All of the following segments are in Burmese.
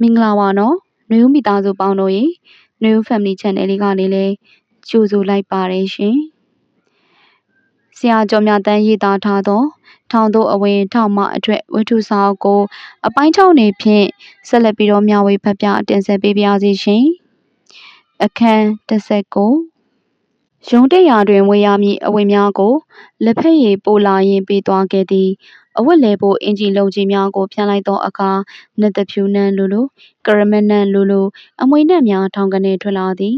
မင်္ဂလာပါနော်။နွေဦးမိသားစုပေါင်းတို့ရေနွေဦး Family Channel လေးကနေလည်းကြိုဆိုလိုက်ပါတယ်ရှင်။ဆရာကျော်မြတန်းရေးသားထားသော ထောင်သို့အဝင်ထောင်မှအထွက်ဝတ္ထုစာအုပ်ကို အပိုင်း၆နေဖြင့်ဆက်လက်ပြီးတော့မျှဝေဖတ်ပြတင်ဆက်ပေးပါရစေရှင်။အခန်း19ရုံးတက်ရာတွင်ဝေရမည့်အဝတ်များကိုလက်ဖက်ရည်ပိုလာရင်ပေးသွားခဲ့သည် အဝတ်လဲဖို့အင်ဂျီလုံကြီးများကို ဖြန်းလိုက်သောအခါနတ်တဖြူနှံလိုလိုကရမနံလိုလိုအမွေနှံ့များထောင်ကနေထွက်လာသည်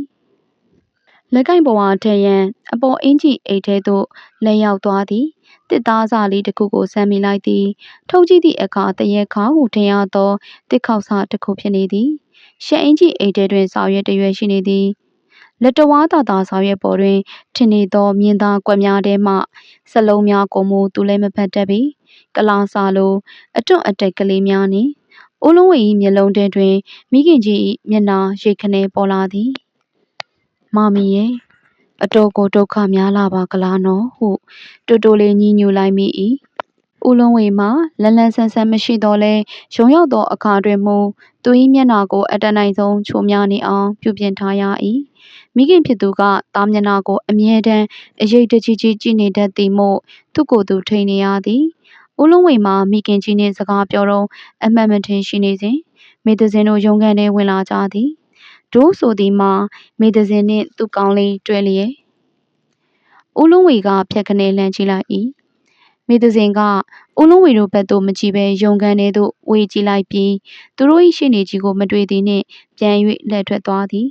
လက်ကင်ပေါ်အားထည့်ရန်အပေါ်အင်ကြီးအိတ်ထဲသို့လက်ရောက်သွားသည်တစ်သားစာလေးတစ်ခုကိုဆမ်းမိလိုက်သည်ထုတ်ကြည့်သည့်အခါတရက်ခါဟုထင်ရသောတစ်ခေါက်စာတစ်ခုဖြစ်နေသည်ရှက်အင်ကြီးအိတ်ထဲတွင်စာရွက်တစ်ရွက်ရှိနေသည်လက်တဝါသာသာဆောင်ရွက်ပေါ်တွင်ထင်နေသောမြင်သာကွက်များထဲမှစလုံးများကိုမူသူလည်းမဖတ်တတ်ပေ ကလာစာလို အတွန့်အတက်ကလေးများနှင့်ဦးလုံးဝေ၏မျက်လုံးထဲတွင် မိခင်ကြီး၏မျက်နှာရိတ်ခနဲ ပေါ်လာသည် မမီရဲ့ အတော်ကို ဒုက္ခများလာပါကလားနော်ဟုတူတူလေးညှိညူလိုက်မိ၏ဦးလုံးဝေမှလန်လန်ဆန်ဆန်မရှိတော့လဲရုံရောက်သောအခါတွင်မူ သူ၏မျက်နှာကို အတန်နိုင်ဆုံး ချိုးများနေအောင် ပြုပြင်ထားရ၏မိခင်ဖြစ်သူက သားမျက်နှာကို အမြဲတမ်း အရေးတကြီးကြီး ကြည့်နေတတ်သည်မို့ သူ့ကိုယ်သူ ထိန်နေရသည် ဦးလုံးဝေမှာမိခင်ကြီးနှင့်စကားပြောတော့အမှတ်မထင်ရှိနေစဉ်မေတ္တစင်တို့ရုံးခန်းထဲဝင်လာကြသည်ဒိုးဆိုသည်မှာမေတ္တစင်နှင့်သူ့ကောင်းလေးတွဲလျက်ဦးလုံးဝေကဖြတ်ခနဲလှမ်းကြည့်လိုက်၏မေတ္တစင်ကဦးလုံးဝေတို့ဘက်သို့မကြည့်ဘဲရုံခန်းထဲသို့ဝေကြည့်လိုက်ပြီးသူတို့၏ရှေ့နေကြီးကိုမတွေ့သည်နှင့်ပြန်၍လှည့်ထွက်သွားသည်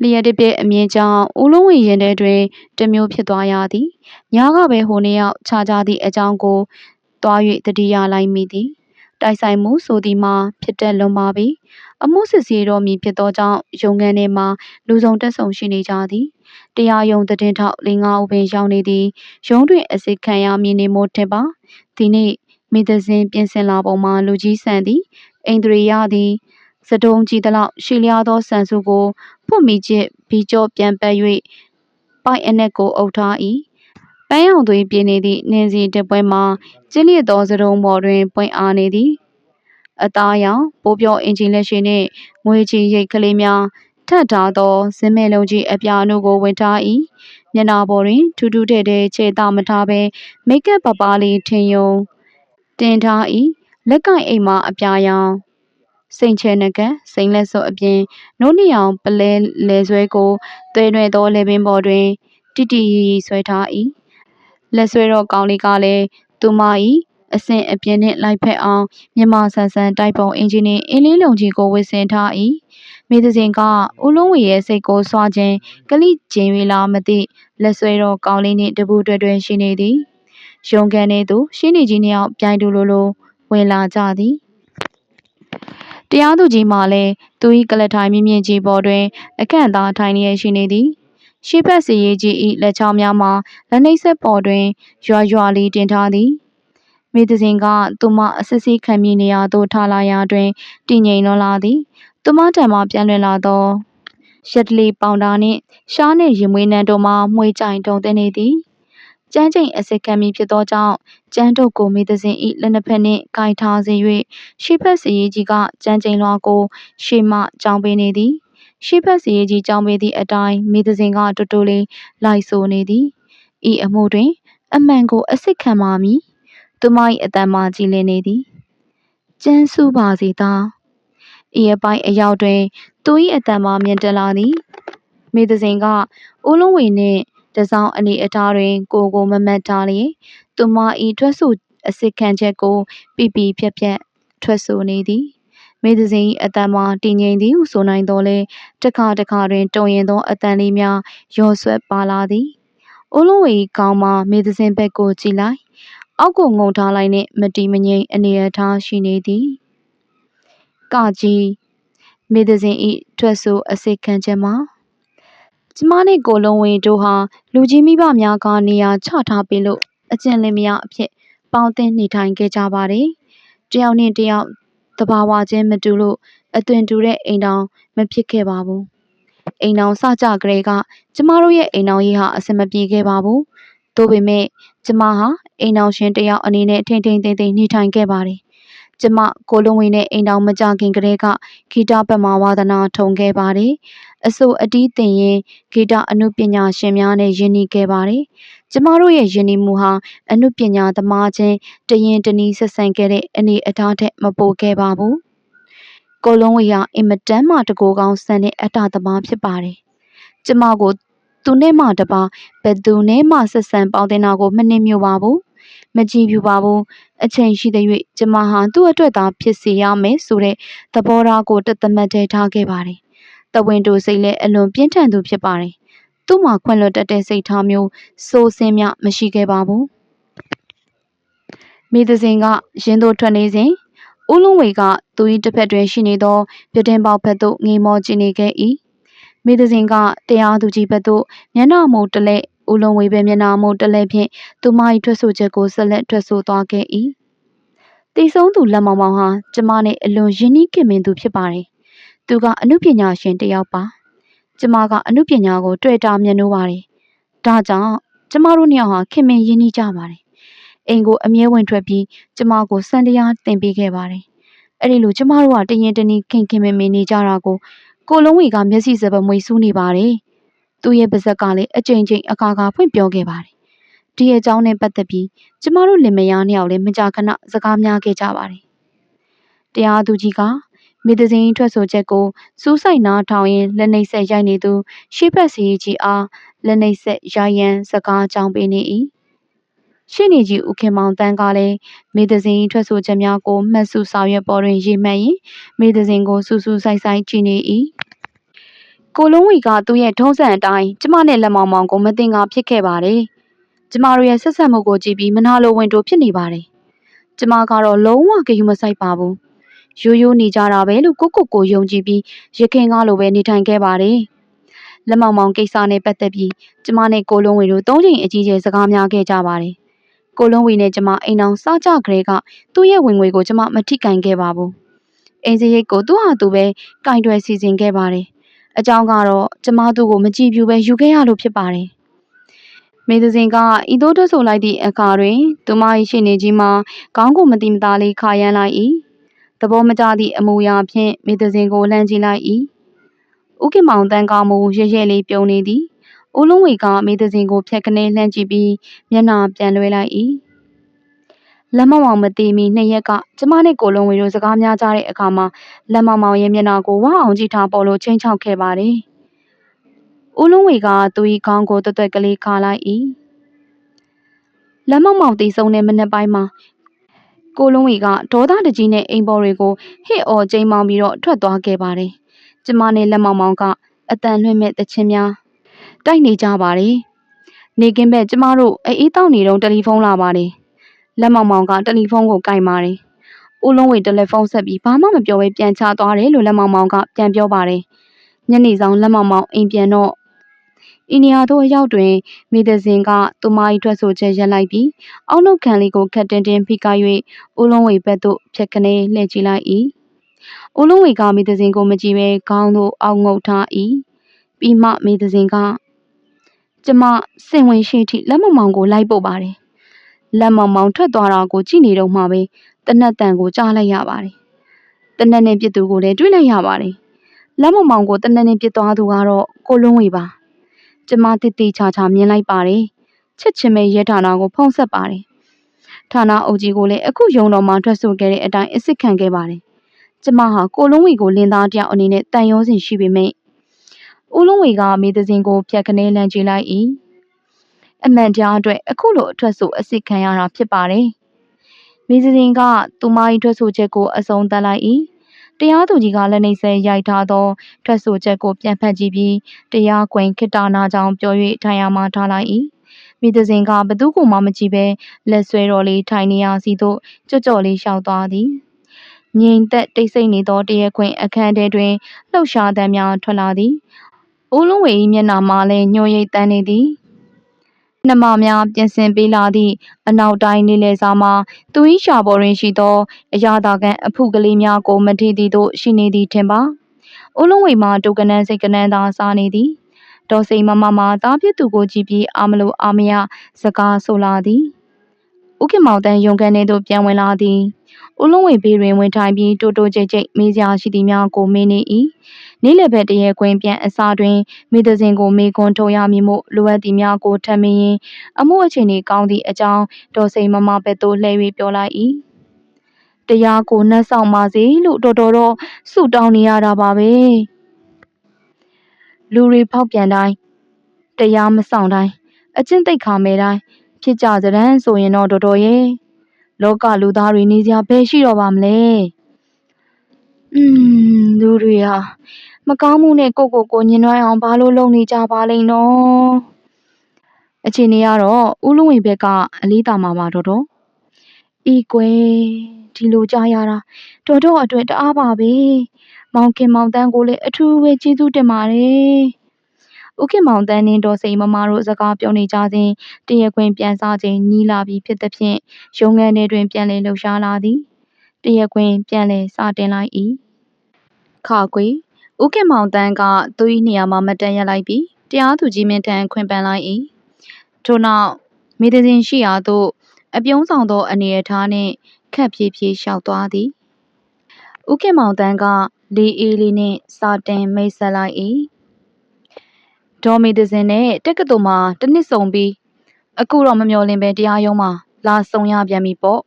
လျက်တစ်ပြက်အမြင်ကြောင့်ဦးလုံးဝေရင်ထဲတွင်တမျိုးဖြစ်သွားရသည်ညကပဲဟိုနှစ်ယောက်ခြားကြသည့်အကြောင်းကို သွား၍တတိယလိုက်မိသည်တိုက်ဆိုင်မှုဆိုသည်မှာဖြစ်တတ်လွန်ပါပြီအမှုစစ်ဆေးတော်မူဖြစ်သောကြောင့်ရုံငန်းထဲမှာလူဆောင်တက်ဆောင်ရှိနေကြသည်တရားရုံးသတင်းထောက်၄၅ဦးပင်ရောက်နေသည်ရုံးတွင်အစစ်ခံရမည်နေမို့ထင်ပါဒီနေ့မိသဇင်ပြင်ဆင်လာပုံမှာလူကြီးဆန်သည်အိန္ဒြေယသည်စတုံးကြီးသလောက်ရှည်လျားသောဆန်စုကိုဖွတ်မိချစ်ဘီကျော်ပြန်ပတ်၍ပိုက်အနက်ကိုအုပ်ထား၏ ပန်းရောင်သွေးပြင်းနေသည့်နင်းစီတပွဲမှာကျင်းလျက်သောစတုံးပေါ်တွင်ပွင့်အားနေသည်အသားရောင်ပိုးပြောအင်ဂျင်လက်ရှိနှင့်ငွေချီရိတ်ကလေးများထပ်ထားသောဇင်းမဲလုံးကြီးအပြာနုကိုဝင်ထား၏မျက်နှာပေါ်တွင်ထူးထူးထဲထဲခြေသားမထားဘဲမိတ်ကပ်ပပလေးထင်ယုံတင်ထား၏လက်ကင်အိမ်မှာအပြာရောင်စိန်ချဲနကစိန်လက်စော့အပြင်နို့နှစ်အောင်ပလဲလဲဆွဲကိုသွဲရွယ်သောလေပင်ပေါ်တွင်တိတိရီရီဆွဲထား၏ လက်ဆွဲတော့ကောင်းလေးကလည်းသူမ၏အဆင့်အပြင်နှင့်လိုက်ဖက်အောင်မြမဆန်ဆန်တိုက်ပုံအင်ဂျင်နှင့်အင်းလေးလုံကြီးကိုဝစ်ဆင်ထား၏မိသစဉ်ကဦးလုံးဝေရဲ့စိတ်ကိုစွာခြင်းကလိကျင်၍လားမသိလက်ဆွဲတော့ကောင်းလေးနှင့်တပူတွဲတွဲရှိနေသည်ရုံကန်နေသူရှင်းနေကြီးနှစ်ယောက်ပြိုင်တူလိုလိုဝင်လာကြသည်တရားသူကြီးမှလည်းသူ၏ကလထိုင်မြင့်မြင့်ကြီးပေါ်တွင်အခန့်သားထိုင်လျက်ရှိနေသည် ရှေ့ဘက်စီရေးကြီး၏လက်ချောင်းများမှာလက်နှိပ်ဆက်ပေါ်တွင်ရွာရွာလေးတင်ထားသည်မိသစဉ်ကသူမအစစ်စစ်ခံမိနေရာသို့ထားလာရာတွင်တည်ငြိမ်လွန်လာသည်သူမထံမှပြန်လွင်လာသောရက်တလီပေါင်တာနှင့်ရှားနှင့်ရင်မွေးနှံတို့မှမှွေကြိုင်တုံသင်းနေသည်ကျန်းချိန်အစစ်ခံမိဖြစ်သောကြောင့်ကျန်းတို့ကိုမိသစဉ်၏လက်နှစ်ဖက်နှင့်ဂိုင်ထားစေ၍ရှေ့ဘက်စီရေးကြီးကကျန်းချိန်လွှာကိုရှေ့မှကြောင်းပေးနေသည် ရှေ့ဘက်စီရေးကြီးကြောင်းပေးသည့်အတိုင်းမိသစဉ်ကတူတူလေးလိုက်ဆိုနေသည်ဤအမှုတွင် အမှန်ကိုအစစ်ခံပါမည်သူမ၏အတန်မှကြည်လင်နေသည်ကျန်းစုပါစေသားဤအပိုင်းအရောက်တွင် သူ၏အတန်မှမြင်တက်လာသည်မိသစဉ်ကဦးလုံးဝေနှင့်တစောင်းအနေအထားတွင် ကိုကိုမမတ်ထားလျင်သူမ၏ထွက်ဆိုအစစ်ခံချက်ကိုပြပြဖြက်ဖြက်ထွက်ဆိုနေသည် မေသစဉ်၏အတန်မှာတည်ငြိမ်သည်ဟုဆိုနိုင်တော်လဲတခါတခါတွင်တုံရင်သောအတန်လေးများရောဆွဲပါလာသည်။ဦးလုံးဝေကောင်းမှမေသစဉ်ဘက်ကိုကြည့်လိုက်။အောက်ကိုငုံထားလိုက်နှင့်မတီမငိမ့်အနေအထားရှိနေသည်။ကကြီးမေသစဉ်ဤထွက်ဆိုအစိတ်ခံချက်မှာကျမနဲ့ကိုလုံးဝေတို့ဟာလူကြီးမိဘများကနေရာချထားပေးလို့အကျင့်လင်မယားအဖြစ်ပေါင်းသင်းနေထိုင်ခဲ့ကြပါတယ်။တယောက်နဲ့တယောက် တဘာဝချင်းမတူလို့အသွင်တူတဲ့အိမ်တောင်မဖြစ်ခဲ့ပါဘူး။အိမ်တောင်စကြကလေးကကျမတို့ရဲ့အိမ်တောင်ရေးဟာအဆင်မပြေခဲ့ပါဘူး။သို့ပေမဲ့ကျမဟာအိမ်တောင်ရှင်တယောက်အနေနဲ့ထိမ့်ထိမ့်သိမ့်သိမ့်နေထိုင်ခဲ့ပါတယ်ကျမကိုလုံးဝင်းနဲ့အိမ်တော်မကြခင်ကတည်းကဂီတပမာဝါဒနာထုံခဲ့ပါတယ်။အဆိုအတီးတင်ရင်ဂီတအနုပညာရှင်များနဲ့ယဉ်နီးခဲ့ပါတယ်။ ကျမတို့ရဲ့ယဉ်နီးမှုဟာအနုပညာသမားချင်းတရင်တနည်းဆက်ဆံခဲ့တဲ့အနေအထားထက်မပိုခဲ့ပါဘူး။ကိုလုံးဝင်းကအင်မတန်မှတကိုယ်ကောင်းဆန်တဲ့အတ္တသမားဖြစ်ပါတယ်။ကျမကိုသူနဲ့မှတပါဘယ်သူနဲ့မှဆက်ဆံပေါင်းတင်တာကိုမနှိမ့်ညွတ်ပါဘူး။မကြည့်ပြပါဘူးအချိန်ရှိတဲ့၍ကျမဟာသူ့အတွက်သာဖြစ်စေရမယ်ဆိုတဲ့သဘောထားကိုတသမတ်တည်းထားခဲ့ပါတယ်။တဝင်းတို့စိတ်လည်းအလွန်ပြင်းထန်သူဖြစ်ပါတယ်။ သူ့မှာခွင့်လွှတ်တတ်တဲ့စိတ်ထားမျိုးစိုးစင်းမြမရှိခဲ့ပါဘူး။မိသဇင်ကရင်တို့ထွက်နေစဉ်ဦးလုံးဝေကသူ၏တစ်ဖက်တွင်ရှိနေသောပြတင်းပေါက်ဘက်သို့ငေမောကြည့်နေခဲ့၏မိသဇင်ကတရားသူကြီးဘက်သို့မျက်နှာမူတလဲဦးလုံးဝေပဲမျက်နှာမူတလဲဖြင့်သူမ၏ထွက်ဆိုချက်ကိုဆက်လက်ထွက်ဆိုသွားခဲ့၏တည်ဆုံးသူလက်မောင်မောင်ဟာကျမနဲ့အလွန်ရင်းနှီးခင်မင်သူဖြစ်ပါတယ်သူကအမှုပညာရှင်တစ်ယောက်ပါ ကျမကအမှုပညာကို တွေ့တာမြင်လို့ပါတယ်ဒါကြောင့်ကျမတို့နှစ်ယောက်ဟာခင်မင်ရင်းနှီးကြပါတယ်အိမ်ကိုအမြဲဝင်ထွက်ပြီးကျမကိုစံတရားတင်ပေးခဲ့ပါတယ်အဲ့ဒီလိုကျမတို့ကတရင်တနည်းခင်ခင်မင်မင်နေကြတာကိုကိုလုံးဝေကမျက်စိစပမွေစူးနေပါတယ်။သူ့ရဲ့ပါဇက်ကလည်းအကြိမ်ကြိမ်အခါခါဖွင့်ပြောခဲ့ပါတယ်။ဒီအကြောင်းနဲ့ပတ်သက်ပြီးကျမတို့လင်မယားနှစ်ယောက်လည်းမကြာခဏစကားများခဲ့ကြပါတယ်။တရားသူကြီးက မိသဇင်းထွက်ဆိုချက်ကိုစူးစိုက်နားထောင်ရင်လက်နှိပ်ဆက်ရိုက်နေသူရှေ့ဘက်စီကြီးအားလက်နှိပ်ဆက်ရိုက်ရန်စကားကြောင်းပေးနေ၏။ရှင်းနေကြီးဦးခင်မောင်တန်းကလည်းမေသဇင်ထွက်ဆိုချက်များကိုမှတ်စုဆောင်ရွက်ပေါ်တွင်ရေးမှတ်ရင်မေသဇင်ကိုစူးစူးဆိုင်ဆိုင်ကြည့်နေ၏ကိုလုံးဝီကသူ့ရဲ့ထုံးစံအတိုင်းကျမနဲ့လက်မောင်မောင်ကိုမတင်ကားဖြစ်ခဲ့ပါတယ်။ကျမတို့ရဲ့ဆက်ဆက်မှုကိုကြည့်ပြီးမနာလိုဝင်တိုးဖြစ်နေပါတယ်။ကျမကတော့လုံးဝဂရုမစိုက်ပါဘူး။ ရိုးရိုးနေကြတာပဲလို့ကိုကိုကိုယုံကြည်ပြီးရခင်ကားလိုပဲနေထိုင်ခဲ့ပါတယ်။လက်မောင်မောင်ကိစ္စနဲ့ပတ်သက်ပြီးကျမနဲ့ကိုလုံးဝီတို့သုံးချိန်အကြီးကျယ်စကားများခဲ့ကြပါတယ်။ကိုလုံးဝီနဲ့ကျမအိမ်အောင်စားကြကလေးကသူ့ရဲ့ဝင်ငွေကိုကျမမထိကန်ခဲ့ပါဘူး။အင်းစရိတ်ကိုသူ့ဟာသူပဲကင်တွယ်စီစဉ်ခဲ့ပါတယ်အကြောင်းကတော့ကျမတို့ကိုမကြည့်ပြူပဲယူခဲ့ရလို့ဖြစ်ပါတယ်။မေသဇင်ကဤသို့ထွက်ဆိုလိုက်သည့်အခါတွင်သူမ၏ရှိနေကြီးမှာခေါင်းကိုမတိမသားလေးခါရမ်းလိုက်၏။ သဘောမကျသည့်အမူအရာဖြင့်မေသဇင်ကိုလှမ်းကြည့်လိုက်၏။ဥက္ကမောင်တန်းကားမူရဲရဲလေးပြုံးနေသည်။ဦးလုံးဝေကမေသဇင်ကိုဖြတ်ကနေလှမ်းကြည့်ပြီးမျက်နှာပြန်လွှဲလိုက်၏။လက်မောင်မောင်မသိမီနှစ်ရက်ကကျမနဲ့ကိုလုံးဝေတို့စကားများကြတဲ့အခါမှာလက်မောင်မောင်ရဲ့မျက်နှာကိုဝအောင်ကြည့်ထားပေါ်လို့ချင်းချောက်ခဲ့ပါတယ်။ဦးလုံးဝေကသူ့၏ခေါင်းကိုတွတ်တွတ်ကလေးခါလိုက်၏။လက်မောင်မောင်တီဆုံးတဲ့မနက်ပိုင်းမှာ ကိုလုံးဝေကဒေါသတကြီးနဲ့အိမ်ပေါ်တွေကိုဟစ်အော်ကျိမ်းမောင်းပြီးတော့ထွက်သွားခဲ့ပါတယ်။ကျမနဲ့လက်မောင်မောင်ကအတန်လွှင့်မဲ့တခြင်းများတိုက်နေကြပါတယ်။နေကင်းဘက်ကျမတို့အေးတောက်နေတော့တယ်လီဖုန်းလာပါတယ်။လက်မောင်မောင်ကတယ်လီဖုန်းကိုကင်ပါတယ်။ဦးလုံးဝေတယ်လီဖုန်းဆက်ပြီးဘာမှမပြောဘဲပြန်ချသွားတယ်လို့လက်မောင်မောင်ကပြန်ပြောပါတယ်။ညနေဆောင်လက်မောင်မောင်အိမ်ပြန်တော့ အင်းနီယာတို့အရောက်တွင်မိသဇင်ကသူမ၏ထွက်ဆိုချက်ရက်လိုက်ပြီးအောက်နှုတ်ခံလေးကိုခက်တင်းတင်းဖိက၍ဦးလုံးဝေဘက်သို့ဖြတ်ကနေလှည့်ကြည့်လိုက်၏။ဦးလုံးဝေကမိသဇင်ကိုမကြည့်ဘဲခေါင်းသို့အောက်ငုပ်ထား၏။ပြီးမှမိသဇင်ကကျမစင်ဝင်ရှိထိလက်မမောင်ကိုလိုက်ပို့ပါတယ်လက်မောင်မောင်ထွက်သွားတာကိုကြည့်နေတော့မှပဲတနက်တန်ကိုကြားလိုက်ရပါတယ်။တနက်နဲ့ပြစ်သူကိုလည်းတွေ့လိုက်ရပါတယ်။လက်မောင်မောင်ကိုတနက်နဲ့ပြစ်သွားသူကတော့ကိုလုံးဝေပါ။ ကျမတိတိချာချာမြင်လိုက်ပါတယ်။ချစ်ချင်းမဲ့ရဲဌာနကိုဖုံးဆက်ပါတယ်။ဌာနအုပ်ကြီးကိုလည်းအခုယုံတော်မှထွက်ဆိုခဲ့တဲ့အတိုင်းအစ်စ်ခံခဲ့ပါတယ်။ကျမဟာကိုလုံးဝေကိုလင်းသားတယောက်အနေနဲ့တန်ရုံးစင်ရှိပေမဲ့ဦးလုံးဝေကမေတစင်ကိုဖြတ်ခနဲလန့်ကြည့်လိုက်၏။အမှန်တရားအတွက်အခုလိုအထွက်ဆိုအစစ်ခံရတာဖြစ်ပါတယ်။မိစစင်ကသူမ၏ထွက်ဆိုချက်ကိုအဆုံးသတ်လိုက်၏။ တရားသူကြီးကလက်နေဆဲရိုက်ထားသောထွက်ဆိုချက်ကိုပြန်ဖတ်ကြည့်ပြီးတရားကွင်ခိတနာကြောင့်ပြော၍ထိုင်ရမှထားလိုက်၏။မိသစင်ကဘသူ့ကိုမှမကြည့်ပဲလက်ဆွဲတော်လေးထိုင်နေရစီသို့ကြော့ကြော့လေးလျှောက်သွားသည်။ငြိမ်သက်တိတ်ဆိတ်နေသောတရားခွင်အခန်းထဲတွင်လှုပ်ရှားသံများထွက်လာသည်။ဦးလုံးဝေ၏မျက်နှာမှာလည်းညှို့ရိပ်တန်းနေသည်။ နှမများပြင်ဆင်ပေးလာသည့်အနောက်တိုင်းနေလေစာမှာသူ၏ရှာပေါ်တွင်ရှိသောအရာသာကန်အဖုကလေးများကိုမထိသည်သို့ရှိနေသည်ထင်ပါ။ဦးလုံးဝေမှဒုကနန်းစိတ်ကနန်းသာစားနေသည်။ဒေါ်စိန်မမမှသားဖြစ်သူကိုကြည့်ပြီးအာမလို့အာမရစကားဆိုလာသည်ဦးခင်မောင်တန်းရုံကန်ထဲသို့ပြန်ဝင်လာသည်ဦးလုံးဝေဘေးတွင်ဝင်ထိုင်ပြီးတိုးတိုးကြိတ်ကြိတ်မေးစရာရှိသည်များကိုမေးနေ၏နေ့လည်ဘက်တရေခွင်ပြန်အစာတွင်မိသစဉ်ကိုမေခွန်းထုတ်ရမည်မို့လိုအပ်သည်များကိုထပ်မင်းရင်အမှုအခြေအနေကောင်းသည့်အကြောင်းဒေါ်စိန်မမဘက်သို့လှည့်၍ပြောလိုက်၏တရားကိုနှက်ဆောင်ပါစေလို့တော်တော်တော့ဆုတောင်းနေရတာပါပဲလူတွေဖောက်ပြန်တိုင်းတရားမဆောင်တိုင်းအကျင့်သိက္ခာမဲ့တိုင်းဖြစ်ကြစရန်ဆိုရင်တော့တော်တော်ရဲ့လောကလူသားတွေနေစရာဘယ်ရှိတော့ပါမလဲอืมလူတွေဟာ မကောင်းမှုနဲ့ကိုကိုကိုညင်နွမ်းအောင်ဘာလို့လုပ်နေကြပါလိမ့်နော်အချိန်นี้ကတော့ဦးလုံးဝင်ဘက်ကအလေးတာမှာပါတော်တော်ဤကွယ်ဒီလိုကြားရတာတော်တော်အတွက်တအားပါပဲမောင်ခင်မောင်တန်းကိုလည်းအထူးပဲကျေးဇူးတင်ပါတယ်ဦးခင်မောင်တန်းနှင့်ဒေါ်စိန်မမတို့စကားပြောနေကြစဉ်တရက်ခွင်ပြန်စားချိန်နီးလာပြီဖြစ်သဖြင့်ရုံငန်းထဲတွင်ပြန်လည်လှုပ်ရှားလာသည်တရက်ခွင်ပြန်လည်စတင်လိုက်၏ခါကွေ ဦးခင်မောင်တန်းကသူ၏နေရာမှာမတန်ရက်လိုက်ပြီးတရားသူကြီးမင်းထံခွင်ပန်လိုက်၏ထို့နောက်မိသစဉ်ရှိရာသို့အပြုံးဆောင်သောအနေအထားနှင့်ခက်ဖြည်းဖြည်းလျှောက်သွားသည်ဦးခင်မောင်တန်းကလေးအေးလေးနှင့်စာတင်မိတ်ဆက်လိုက်၏ဒေါ်မီသစဉ်နဲ့တက္ကသိုလ်မှာတစ်နှစ်စုံပြီးအခုတော့မမျော်လင့်ပဲတရားရုံးမှာလာဆုံရပြန်ပြီပေါ့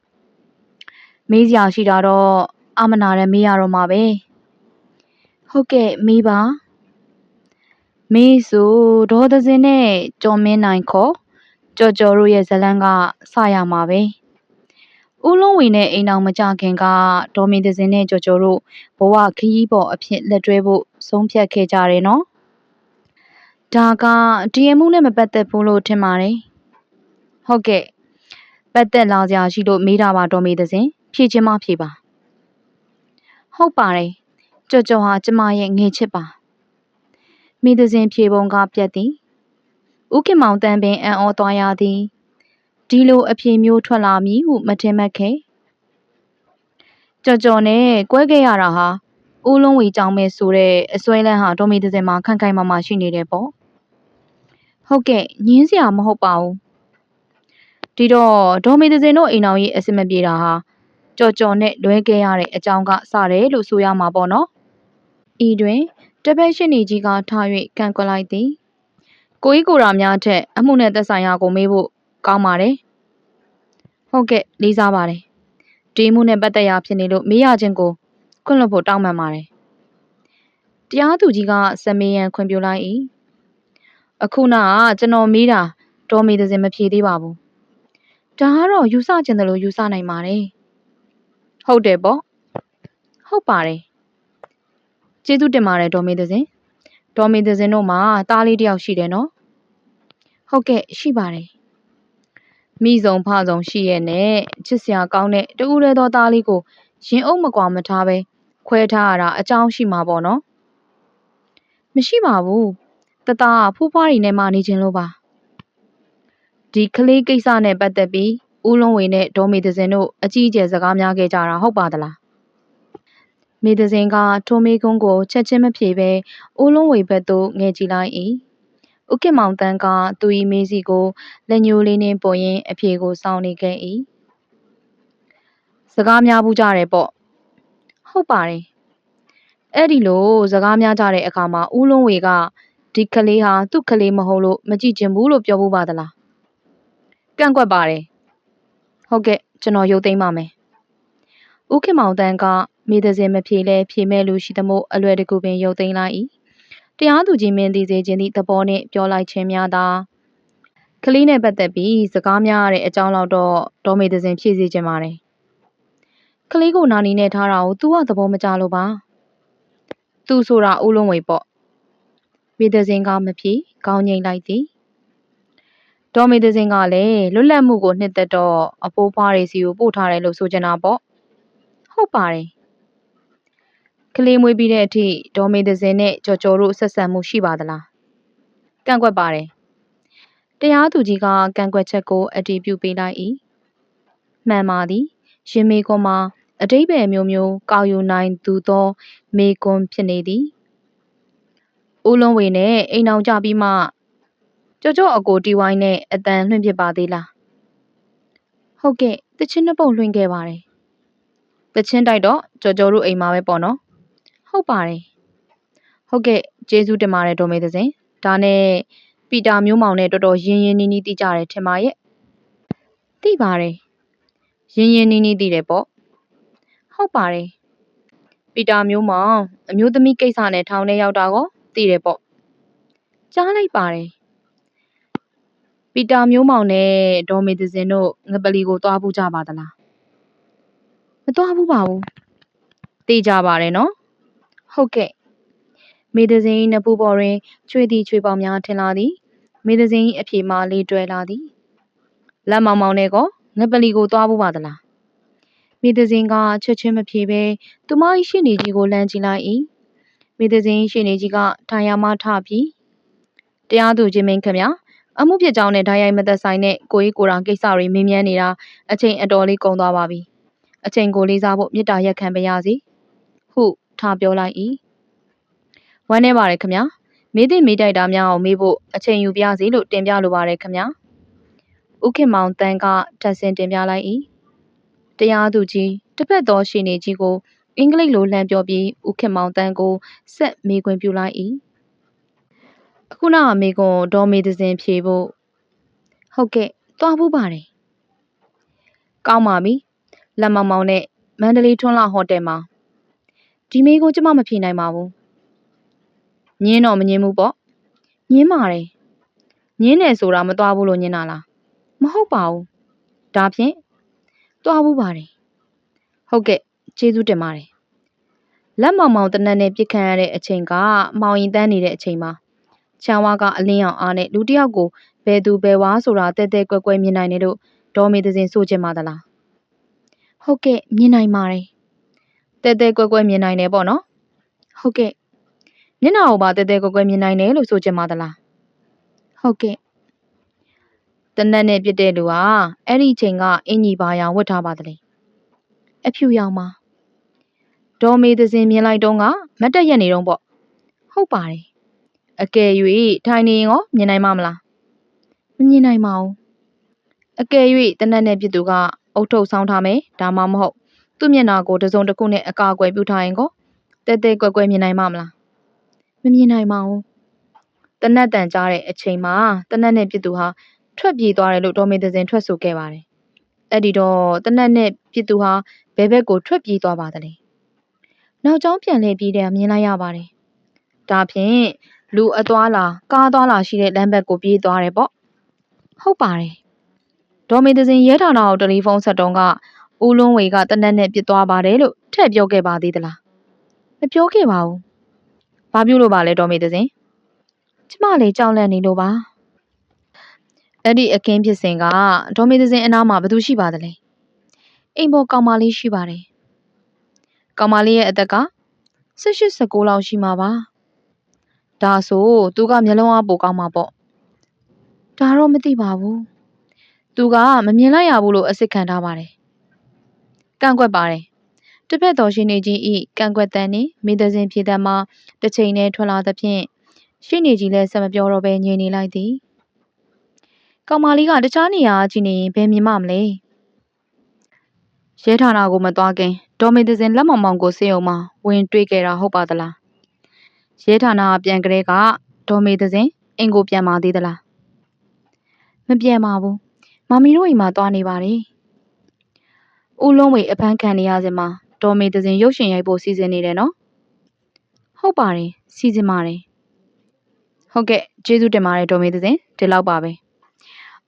မေးစရာရှိတာတော့အမနာနဲ့မေးရတော့မှာပဲ ဟုတ်ကဲ့မေးပါမေးဆိုဒေါ်သစဉ်နဲ့ကျော်မင်းနိုင်ခေါ်ကြော်ကြော်တို့ရဲ့ဇလန်းကစရမှာပဲဦးလုံးဝီနဲ့အိမ်အောင်မကြခင်ကဒေါ်မီသစဉ်နဲ့ကြော်ကြော်တို့ဘဝခရီးပေါ်အဖြစ်လက်တွဲဖို့ဆုံးဖြတ်ခဲ့ကြတယ်နော်ဒါကဒီအမှုနဲ့မပတ်သက်ဘူးလို့ထင်ပါတယ်ဟုတ်ကဲ့ပတ်သက်လာစရာရှိလို့မေးတာပါဒေါ်မီသစဉ်ဖြည့်ချင်းမဖြည့်ပါဟုတ်ပါတယ် ကြော်ကြော်ဟာကျမရဲ့ငေချစ်ပါမိသစဉ်ဖြေပုံကပြတ်သည်ဥခင်မောင်တန်းပင်အံ့ဩသွားရသည်ဒီလိုအဖြေမျိုးထွက်လာမည်ဟုမထင်မှတ်ခဲ့ကြော်ကြော်နဲ့ကွဲခဲ့ရတာဟာဦးလုံးဝီကြောင်ပဲဆိုတဲ့အစွဲလန်းဟာဒေါ်မီသစဉ်မှာခန့်ခိုင်မာမာရှိနေတယ်ပေါ့ဟုတ်ကဲ့ညင်းစရာမဟုတ်ပါဘူးဒီတော့ဒေါ်မီသစဉ်တို့အိမ်တော်ကြီးအစမပြေတာဟာကြော်ကြော်နဲ့လွဲခဲ့ရတဲ့အကြောင်းကစတယ်လို့ဆိုရမှာပေါ့နော် ဤတွင်တပည့်ရှင်နေကြီးကထား၍ကန့်ကွက်လိုက်သည်ကိုကြီးကိုရာများထက်အမှုနဲ့သက်ဆိုင်ရာကိုမေးဖို့ကောင်းပါတယ်ဟုတ်ကဲ့လေးစားပါတယ်ဒီမှုနဲ့ပတ်သက်ရာဖြစ်နေလို့မေးရခြင်းကိုခွင့်လွှတ်ဖို့တောင်းပန်ပါတယ်တရားသူကြီးကစမေးရန်ခွင့်ပြုလိုက်၏အခုနကကျွန်တော်မေးတာတော်မေးတဲ့စင်မဖြေသေးပါဘူးဒါကတော့ယူဆခြင်းတယ်လို့ယူဆနိုင်ပါတယ်ဟုတ်တယ်ပေါ့ဟုတ်ပါတယ် ကျေးဇူးတင်ပါတယ်ဒေါ်မေသဇင်ဒေါ်မေသဇင်တို့မှာသားလေးတယောက်ရှိတယ်နော်ဟုတ်ကဲ့ရှိပါတယ်မိဆုံးဖဆုံးရှိရဲ့နဲ့ချစ်စရာကောင်းတဲ့တူရဲသောသားလေးကိုရင်အုပ်မကွာမထားပဲခွဲထားရတာအကြောင်းရှိမှာပေါ့နော်မရှိပါဘူးတသားဖူးဖွားတွေနဲ့မှနေခြင်းလို့ပါဒီကလေးကိစ္စနဲ့ပတ်သက်ပြီးဦးလုံးဝေနဲ့ဒေါ်မေသဇင်တို့အကြီးအကျယ်စကားများခဲ့ကြတာဟုတ်ပါသလား မေတစင်က ထိုမေကုန်းကို ချက်ချင်းမဖြေဘဲ ဦးလုံးဝေဘက်သို့ ငယ်ကြည့်လိုက်၏ဥက္ကမောင်တန်းက သူ၏မေးစီကို လက်ညှိုးလေးနှင့်ပေါ်ရင်း အဖြေကို စောင့်နေခဲ့၏စကားများဘူးကြတယ်ပေါ့ ဟုတ်ပါတယ် အဲ့ဒီလို စကားများကြတဲ့အခါမှာ ဦးလုံးဝေက ဒီကလေးဟာ သူ့ကလေးမဟုတ်လို့ မကြည့်ချင်ဘူးလို့ ပြောဖို့ပါသလား ကန့်ကွက်ပါတယ် ဟုတ်ကဲ့ ကျွန်တော် ရုပ်သိမ်းပါမယ် ဦးခင်မောင်တန်းကမိသစင်မဖြေလဲဖြေမဲ့လူရှိသမို့အလွယ်တကူပင်ရုပ်သိမ်းလိုက်၏တရားသူကြီးမင်းသိစေခြင်းသည့်သဘောနှင့်ပြောလိုက်ခြင်းများသာကလေးနဲ့ပတ်သက်ပြီးစကားများရတဲ့အကြောင်းလောက်တော့ဒေါ်မေသစင်ဖြည့်စေခြင်းပါတယ်ကလေးကိုနာနီနဲ့ထားတာကို तू ကသဘောမကျလို့ပါသူဆိုတာဦးလုံးဝေပေါ့မေသစင်ကမဖြေခေါင်းငိမ့်လိုက်သည်ဒေါ်မေသစင်ကလည်းလွတ်လပ်မှုကိုနှစ်သက်တော့အဖိုးဖွားတွေစီကိုပို့ထားတယ်လို့ဆိုချင်တာပေါ့ ဟုတ်ပါတယ်ကလေးမွေးပြီးတဲ့အထိဒေါ်မေသစင်နဲ့ကြော်ကြော်တို့ဆက်ဆံမှုရှိပါသလားကန့်ကွက်ပါတယ်တရားသူကြီးကကန့်ကွက်ချက်ကိုအတည်ပြုပေးလိုက်၏မှန်ပါသည်ရင်မေကွန်မှာအတိတ်ပဲမျိုးမျိုးကောက်ယူနိုင်သူသော မေကွန်ဖြစ်နေသည်ဦးလုံးဝေနဲ့အိမ်အောင်ကြပြီးမှကြောကြော့အကိုတီဝိုင်းနဲ့အတန်လွှင့်ပစ်ပါသေးလားဟုတ်ကဲ့တချင်းနှစ်ပုတ်လွှင့်ခဲ့ပါတယ် တချင်းတိုက်တော့ကြော်ကြော်တို့အိမ်မှာပဲပေါ့နော်ဟုတ်ပါတယ်ဟုတ်ကဲ့ကျေးဇူးတင်ပါတယ်ဒေါ်မေသစင်ဒါနဲ့ပီတာမျိုးမောင်နဲ့တော်တော်ရင်းရင်းနှီးနှီးသိကြတယ်ထင်ပါရဲ့သိပါတယ်ရင်းရင်းနှီးနှီးသိတယ်ပေါ့ဟုတ်ပါတယ်ပီတာမျိုးမောင်အမျိုးသမီးကိစ္စနဲ့ထောင်ထဲရောက်တာကိုသိတယ်ပေါ့ကြားလိုက်ပါတယ်ပီတာမျိုးမောင်နဲ့ဒေါ်မေသစင်တို့ငပလီကိုသွားဖို့ကြပါသလားမ သွားဘူးပါဘူးသိကြပါတယ်နော်ဟုတ်ကဲ့မေသစင်၏နဖူးပေါ်တွင်ချွေသည်ချွေပေါင်များထင်လာသည်မေသစင်၏အဖြေမှလေးတွဲလာသည်လက်မောင်မောင်နဲ့ကောငပလီကိုသွားဖို့ပါသလားမေသစင်ကချက်ချင်းမဖြေဘဲသူမ၏ရှေ့နေကြီးကိုလှမ်းကြည့်လိုက်၏မေသစင်၏ရှေ့နေကြီးကထိုင်ရမှထပြီးတရားသူကြီးမင်းခင်ဗျာအမှုဖြစ်ကြောင်းနဲ့ဓာတ်ရိုက်မသက်ဆိုင်တဲ့ကိုကြီးကိုရာကိစ္စတွေမင်းမြန်းနေတာအချိန်အတော်လေးကုန်သွားပါပြီ အချိန်ကိုလေးစားဖို့မေတ္တာရက်ခံပါရစေဟုထားပြောလိုက်၏ဝမ်းနေပါတယ်ခင်ဗျာမေးသည့်မေးတိုက်တာများအောင်မေးဖို့အချိန်ယူပြစီလို့တင်ပြလိုပါတယ်ခင်ဗျာဥခင်မောင်တန်းကထပ်ဆင်တင်ပြလိုက်၏တရားသူကြီးတစ်ဖက်သောရှင်နေကြီးကိုအင်္ဂလိပ်လိုလှမ်းပြောပြီးဥခင်မောင်တန်းကိုဆက်မေးခွင့်ပြုလိုက်၏အခုနောက်အမေကွန်ဒေါ်မေသစင်ဖြေဖို့ဟုတ်ကဲ့သွားဖို့ပါတယ်ကောင်းပါပြီ လက်မောင်မောင်နဲ့မန္တလေးထွန်းလာဟိုတယ်မှာဒီမေးကိုကျမမဖြေနိုင်ပါဘူးညင်းတော့မညင်းဘူးပေါ့ညင်းပါတယ်ညင်းတယ်ဆိုတာမသွားဘူးလို့ညင်းတာလားမဟုတ်ပါဘူးဒါဖြင့်သွားဘူးပါတယ်ဟုတ်ကဲ့ကျေးဇူးတင်ပါတယ်လက်မောင်မောင်တနက်နဲ့ပြစ်ခံရတဲ့အချိန်ကမောင်ရင်တန်းနေတဲ့အချိန်မှာချမ်းဝါကအလင်းအောင်အားနဲ့လူတစ်ယောက်ကိုဘယ်သူဘယ်ဝါဆိုတာတဲတဲကွက်ကွက်မြင်နိုင်တယ်လို့ဒေါ်မေသစင်ဆိုချင်ပါသလား ဟုတ်ကဲ့မြင်နိုင်ပါတယ်တဲတဲကွက်ကွက်မြင်နိုင်တယ်ပေါ့နော်ဟုတ်ကဲ့မျက်နှာကိုပါတဲတဲကွက်ကွက်မြင်နိုင်တယ်လို့ဆိုချင်ပါသလားဟုတ်ကဲ့တနက်နဲ့ပြစ်တဲ့လူဟာအဲ့ဒီချိန်ကအင်ကြီးပါရောင်ဝတ်ထားပါသလဲအဖြူရောင်ပါဒေါ်မေသစင်မြင်လိုက်တော့ကမတ်တက်ရက်နေတော့ပေါ့ဟုတ်ပါတယ်အကယ်၍ထိုင်နေရင်ရောမြင်နိုင်မှာမလားမမြင်နိုင်ပါဘူးအကယ်၍တနက်နဲ့ပြစ်သူက အုတ်ထုတ်ဆောင်းထားမယ်ဒါမှမဟုတ်သူ့မျက်နှာကိုတစုံတစ်ခုနဲ့အကာအကွယ်ပြုထားရင်ကောတဲတဲကွက်ကွက်မြင်နိုင်မှာမလားမမြင်နိုင်ပါဘူးတနက်တန်ကြားတဲ့အချိန်မှာတနက်နဲ့ပြစ်သူဟာထွက်ပြေးသွားတယ်လို့ဒေါ်မေသစင်ထွက်ဆိုခဲ့ပါတယ်အဲ့ဒီတော့တနက်နဲ့ပြစ်သူဟာဘဲဘက်ကိုထွက်ပြေးသွားပါသလဲနောက်ကျောင်းပြန်လှည့်ပြေးတယ်မြင်လိုက်ရပါတယ်ဒါဖြင့်လူအသွားလာကားသွားလာရှိတဲ့လမ်းဘက်ကိုပြေးသွားတယ်ပေါ့ဟုတ်ပါတယ် ဒေါ်မေသစင်ရဲဌာနကိုတယ်လီဖုန်းဆက်တုန်းကဦးလွန်းဝေကတနက်နဲ့ပြစ်သွားပါတယ်လို့ထည့်ပြောခဲ့ပါသေးသလားမပြောခဲ့ပါဘူးဘာပြုလို့ပါလဲဒေါ်မေသစင်ကျမလည်းကြောက်လန့်နေလို့ပါအဲ့ဒီအခင်းဖြစ်စဉ်ကဒေါ်မေသစင်အနားမှာဘသူရှိပါသလဲအိမ်ပေါ်ကောင်မလေးရှိပါတယ်ကောင်မလေးရဲ့အသက်က18 19လောက်ရှိမှာပါဒါဆိုသူကမျက်လုံးအပိုကောင်းမှာပေါ့ဒါတော့မသိပါဘူး သူကမမြင်လိုက်ရဘူးလို့အစ်စ်ခံထားပါတယ်ကန့်ကွက်ပါတယ်တစ်ဖက်တော်ရှိနေကြီးဤကန့်ကွက်တန်းနှင့်မိသစဉ်ဖြေတမ်းမှာတစ်ချိန်နဲ့ထွက်လာသဖြင့်ရှိနေကြီးလည်းဆက်မပြောတော့ဘဲငြိမ်နေလိုက်သည်ကောင်မလေးကတခြားနေရာကြည့်နေရင်ဘယ်မြင်မှမလဲရဲဌာနကိုမသွားခင်ဒေါ်မေသစဉ်လက်မောင်မောင်ကိုစေယုံမှာဝင်တွေ့ခဲ့တာဟုတ်ပါသလားရဲဌာနကပြန်ကြတဲ့ကဒေါ်မေသစဉ်အင်ကိုပြန်ပါသေးသလားမပြန်ပါဘူး မမီတို့အိမ်မှာသွားနေပါတယ်ဦးလုံးဝေအဖမ်းခံနေရစဉ်မှာဒေါ်မေသစဉ်ရုပ်ရှင်ရိုက်ဖို့စီစဉ်နေတယ်နော်ဟုတ်ပါတယ်စီစဉ်ပါတယ်ဟုတ်ကဲ့ကျေးဇူးတင်ပါတယ်ဒေါ်မေသစဉ်ဒီလောက်ပါပဲ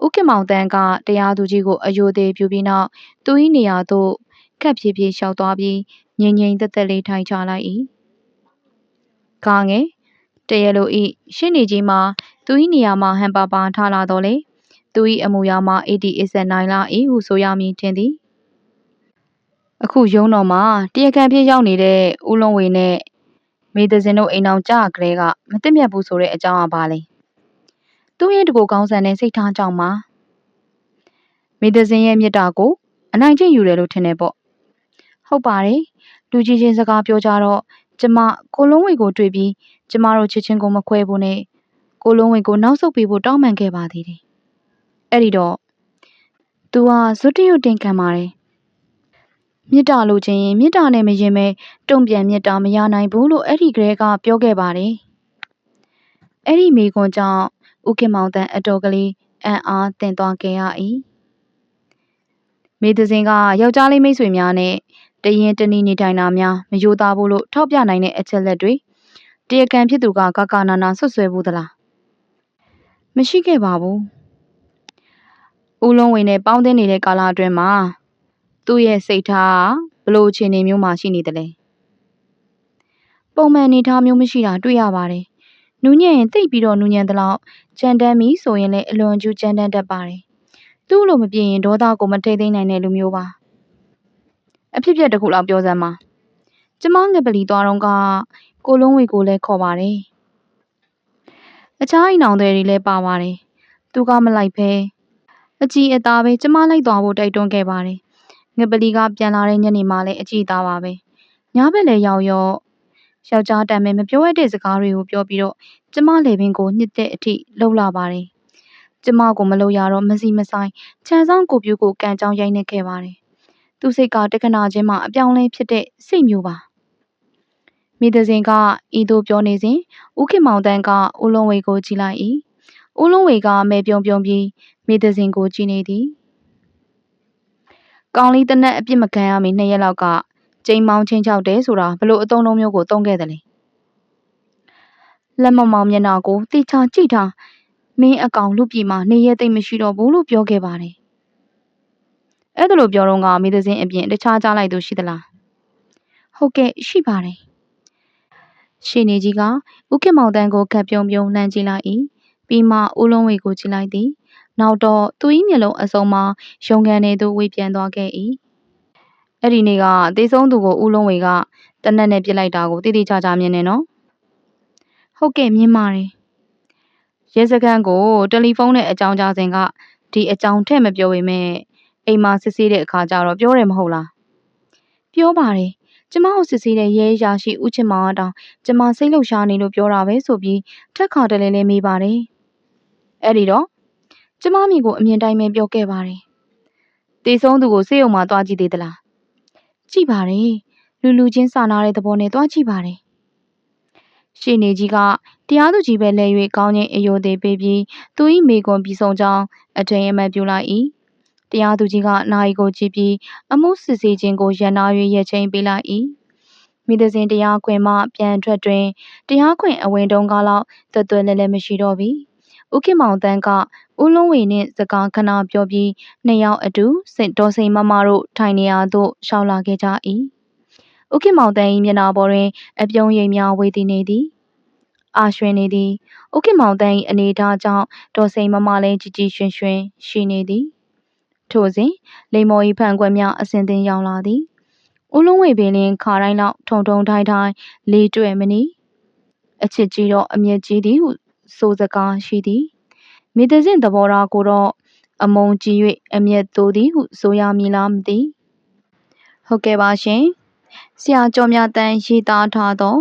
ဥက္ကမောင်တန်းကတရားသူကြီးကိုအယိုသေးပြူပြီးနောက်သူ၏နေရာသို့ခက်ဖြည်းဖြည်းလျှောက်သွားပြီးငြိမ်ငြိမ်သက်သက်လေးထိုင်ချလိုက်၏ခါငယ်တရလိုဤရှင်းနေကြီးမှာသူ၏နေရာမှာဟန်ပါပါထားလာတော့လေ သူ၏အမူအရာမှာ AD နိုင်လာ၏ဟုဆိုရမည်ထင်သည်အခုရုံးတော်မှာတရားခံဖြစ်ရောက်နေတဲ့ဦးလုံးဝေနဲ့မေသစင်တို့အိမ်အောင်ကြကလေးကမသိမြတ်ဘူးဆိုတဲ့အကြောင်းအပါလေသူ့ရဲ့တကူကောင်းဆန်တဲ့စိတ်ထားကြောင့်ပါမေသစင်ရဲ့မြတ်တာကိုအနိုင်ကျင့်ယူတယ်လို့ထင်တယ်ပေါ့ဟုတ်ပါတယ်လူကြီးချင်းစကားပြောကြတော့ကျမကိုလုံးဝေကိုတွေ့ပြီးကျမတို့ချစ်ချင်းကိုမခွဲဘူးနဲ့ကိုလုံးဝေကိုနောက်ဆုတ်ပေးဖို့တောင်းပန်ခဲ့ပါသေးတယ် အဲ့ဒီတော့သူဟာဇွတ်တရွတ်တင်ခံပါတယ်မြစ်တာလိုချင်ရင်မြစ်တာနဲ့မရင်မဲတုံ့ပြန်မြစ်တာမရနိုင်ဘူးလို့အဲ့ဒီကလေးကပြောခဲ့ပါတယ်အဲ့ဒီမိကွန်ကြောင့်ဦးခင်မောင်တန်အတော်ကလေးအံ့အားတင်သွားခဲ့ရ၏မိသဇင်ကယောက်ျားလေးမိတ်ဆွေများနဲ့တရင်တနည်းနေထိုင်တာများမယိုသားဘူးလို့ထောက်ပြနိုင်တဲ့အချက်လက်တွေတရားခံဖြစ်သူကကကနာနာဆွတ်ဆွဲဘူးသလားမရှိခဲ့ပါဘူး ဦးလုံးဝင်နဲ့ပေါင်းသင်းနေတဲ့ကာလအတွင်းမှာသူ့ရဲ့စိတ်ထားကဘလို့အခြေအနေမျိုးမှာရှိနေတယ်လဲပုံမှန်အနေထားမျိုးမရှိတာတွေ့ရပါတယ်နူးညံ့ရင်တိတ်ပြီးတော့နူးညံ့သလောက်ကြမ်းတမ်းပြီဆိုရင်လည်းအလွန်ကျူးကြမ်းတမ်းတတ်ပါတယ်သူ့လိုမပြင်းရင်ဒေါသကိုမထိတ်သိမ်းနိုင်တဲ့လူမျိုးပါအဖြစ်ဖြစ်တစ်ခုလောက်ပြောစမ်းပါကျမငပလီသွားတော့ကကိုလုံးဝေကိုလည်းခေါ်ပါတယ်အခြားအိမ်အောင်တွေလည်းပါပါတယ်သူကမလိုက်ဖဲ အကြည်အသားပဲကျမလိုက်သွားဖို့တိုက်တွန်းခဲ့ပါတယ်ငပလီကပြန်လာတဲ့ညနေမှလည်းအကြည်သားပါပဲညဘက်လည်းရောက်ရော့ယောက်ျားတမ်းပဲမပြောရတဲ့စကားတွေကိုပြောပြီးတော့ကျမလေပင်ကိုညှစ်တဲ့အထိလှုပ်လာပါတယ်ကျမကိုမလို့ရတော့မစီမဆိုင်ခြံဆောင်ကိုပြူကိုကန်ကြောင်းရိုက်နှက်ခဲ့ပါတယ်သူစိတ်ကတက္ကနာချင်းမှအပြောင်းလဲဖြစ်တဲ့စိတ်မျိုးပါမိသဇင်ကဤသို့ပြောနေစဉ်ဦးခင်မောင်တန်းကဦးလုံးဝေကိုကြည့်လိုက်၏ဦးလုံးဝေကမဲပြုံပြုံပြီး မိသဇင်ကိုကြည့်နေသည်ကောင်းလေးတနက်အပြစ်မခံရမီနှစ်ရက်လောက်ကကျိန်မောင်းချင်းချောက်တယ်ဆိုတာဘလို့အတုံးလုံးမျိုးကိုတုံးခဲ့တယ်လေလက်မမောင်မျက်နှာကိုတိချာကြည့်ထားမင်းအကောင်လူပြည်မှာနေရသိမ့်မရှိတော့ဘူးလို့ပြောခဲ့ပါတယ်အဲ့ဒါလို့ပြောတော့ကမိသဇင်အပြင်တခြားကြားလိုက်သူရှိသလားဟုတ်ကဲ့ရှိပါတယ်ရှင်နေကြီးကဥက္ကမောင်တန်းကိုခပ်ပြုံးပြုံးလှမ်းကြည့်လိုက်၏ပြီးမှဦးလုံးဝေကိုကြည့်လိုက်သည် နောက်တော့ သူ၏မျက်လုံးအစုံမှာ ရုံကန်နေသူ ဝေပြန်သွားခဲ့၏အဲ့ဒီနေ့က သေဆုံးသူကို ဦးလုံးဝေကတနက်နဲ့ပြစ်လိုက်တာကိုတိတိကျကျမြင်နေနော် ဟုတ်ကဲ့ မြင်ပါတယ် ရဲစခန်းကို တယ်လီဖုန်းနဲ့ အကြောင်းကြားစဉ်က ဒီအကြောင်းထည့်မပြောပေမဲ့အိမ်မှာစစ်ဆေးတဲ့အခါကျတော့ ပြောတယ်မဟုတ်လား ပြောပါတယ် ကျမကိုစစ်ဆေးတဲ့ ရဲရာရှိ ဦးချင်မောင်ကတောင် ကျမ စိတ်လှုပ်ရှားနေလို့ ပြောတာပဲဆိုပြီးထက်ခါတလဲလဲ မေးပါတယ် အဲ့ဒီတော့ ကျမမိကိုအမြင်တိုင်းပဲပြောခဲ့ပါတယ်တေဆုံးသူကိုစေယုံမှာတွားကြည့်သေးသလားကြည့်ပါတယ်လူလူချင်းစာနာတဲ့သဘောနဲ့တွားကြည့်ပါတယ်ရှေနေကြီးကတရားသူကြီးပဲလဲ၍ကောင်းချင်းအယိုသေးပေးပြီးသူ၏မိကွန်ပြီးဆုံးကြောင်းအထင်အမှန်ပြုလိုက်၏တရားသူကြီးကနိုင်ကိုကြည့်ပြီးအမှုစစ်ဆေးခြင်းကိုရန်နာ၍ရက်ချင်းပေးလိုက်၏မိသဇင်တရားခွင်မှပြန်ထွက်တွင်တရားခွင်အဝင်တုံးကားလောက်သွက်သွက်လဲလဲမရှိတော့ပြီ ဥက္ကမောင်တန်းကဦးလုံးဝေနှင့်စကားခဏပြောပြီးနှစ်ယောက်အတူစိတ်တော်စိန်မမတို့ထိုင်နေရာသို့ရှောက်လာခဲ့ကြ၏ဥက္ကမောင်တန်း၏မျက်နှာပေါ်တွင် အပြုံးရိပ်များဝေတည်နေသည်အာရွှင်နေသည်ဥက္ကမောင်တန်း၏အနေထားကြောင့်တော်စိန်မမလည်းကြည်ကြည်ရွှင်ရွှင်ရှိနေသည်ထို့စဉ်လိမ္မော်ဤဖန်ခွက်များအစဉ်သင်းရောက်လာသည်ဦးလုံးဝေပင်လင်းခါတိုင်းလောက်ထုံထုံထိုင်းထိုင်းလေးတွေ့မနီအချစ်ကြီးတော့အမျက်ကြီးသည်ဟု ဆိုစကားရှိသည်မိသဇင့်သဘောထားကိုတော့အမုံကြီး၍အမျက်သို့သည်ဟုဆိုရမည်လားမသိဟုတ်ကဲ့ပါရှင်ဆရာကျော်မြတန်းရေးသားထားသော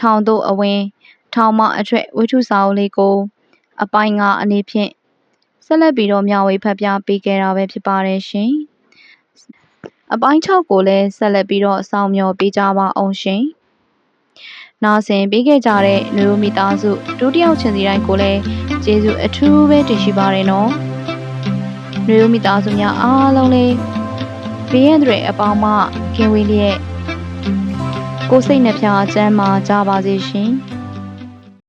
ထောင်သို့အဝင်ထောင်မအထက်ဝိထုစာအုပ်လေးကို အပိုင်းငါအနေဖြင့်ဆက်လက်ပြီးတော့မျှဝေဖတ်ပြပေးခဲ့တာပဲဖြစ်ပါတယ်ရှင်။အပိုင်း6ကိုလည်းဆက်လက်ပြီးတော့စောင့်မျှော်ပေးကြပါအောင်ရှင်။ နာဆင်ပေးခဲ့ကြတဲ့လူမျိုးမိသားစုဒုတိယချင်းစီတိုင်းကိုလည်းကျေးဇူးအထူးပဲတင်ရှိပါတယ်နော်။လူမျိုးမိသားစုများအားလုံးလေးဘေးရန်တွေအပေါင်းမှခင်ဝေးလျက်ကိုယ်စိတ်နှဖျားချမ်းသာကြပါစေရှင်။